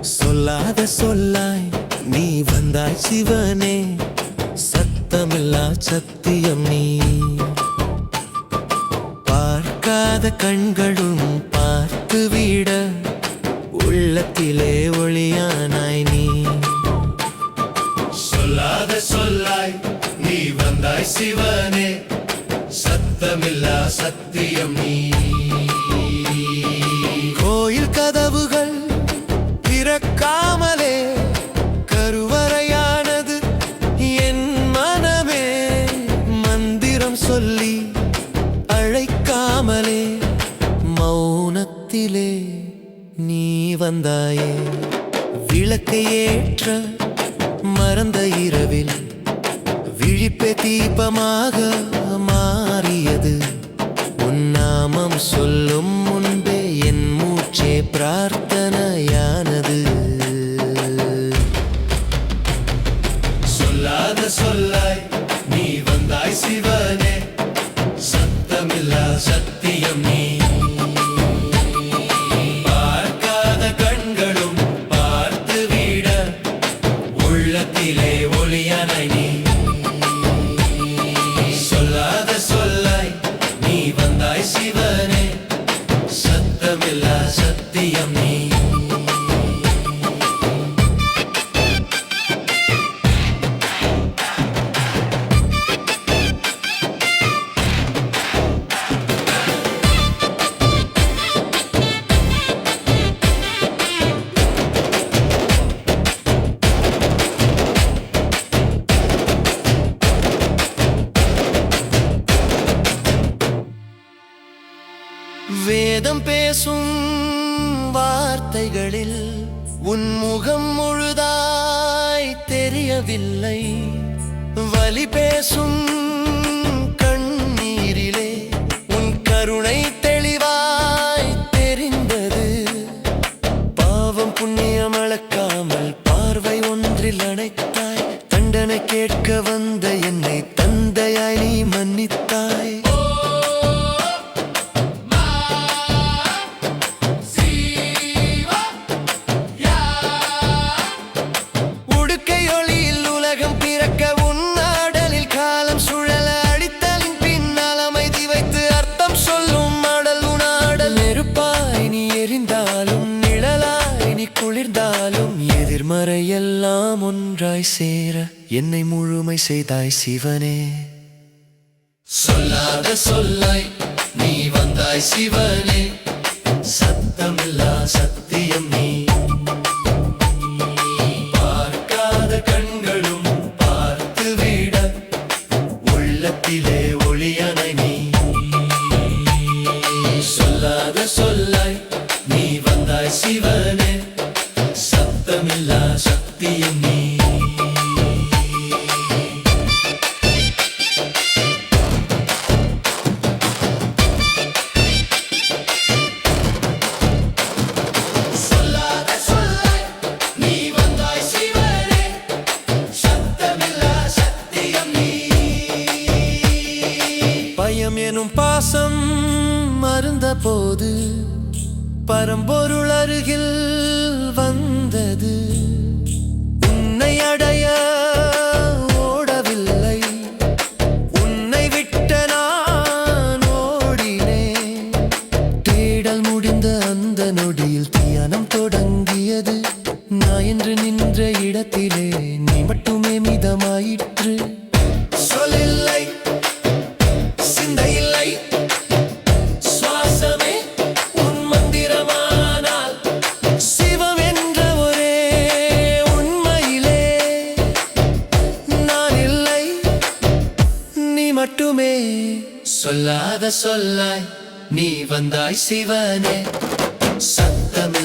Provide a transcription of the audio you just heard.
சொல்லாத சொல்லாய் நீ வந்தாய் சிவனே. சத்தமில்லா சத்தியம் நீ. பார்க்காத கண்களும் எல்லா சத்தியம் நீ. கோயில் கதவுகள் திறக்காமலே கருவறையானது என் மனமே மந்திரம் சொல்லி அழைக்காமலே மௌனத்திலே நீ வந்தாயே. விளக்கை ஏற்ற மறந்த இரவில் விழிப்பே தீபமாக சொல்லாத சொல்லாய் நீ வந்தாய் சிவனே. வேதம் பேசும் வார்த்தைகளில் உன் முகம் முழுதாய் தெரியவில்லை. வலி பேசும் நிழலாய் குளிர்ந்தாலும் எதிர்மறை எல்லாம் ஒன்றாய் சேர என்னை முழுமை செய்தாய் சிவனே. சொல்லாத சொல்லாய் நீ வந்தாய் சிவனே. சத்தமில்லா சத்தியம் நீ. பார்க்காத கண்களும் பார்த்து விட உள்ளத்திலே ஒளியனை நீ. சொல்லாத சொல்லாய் நீ வந்தாய் சிவனே. போது பரம்பொருள் அருகில் சொல்லாத சொல்லாய் நீ வந்தாய் சிவனே. சத்தமில்லா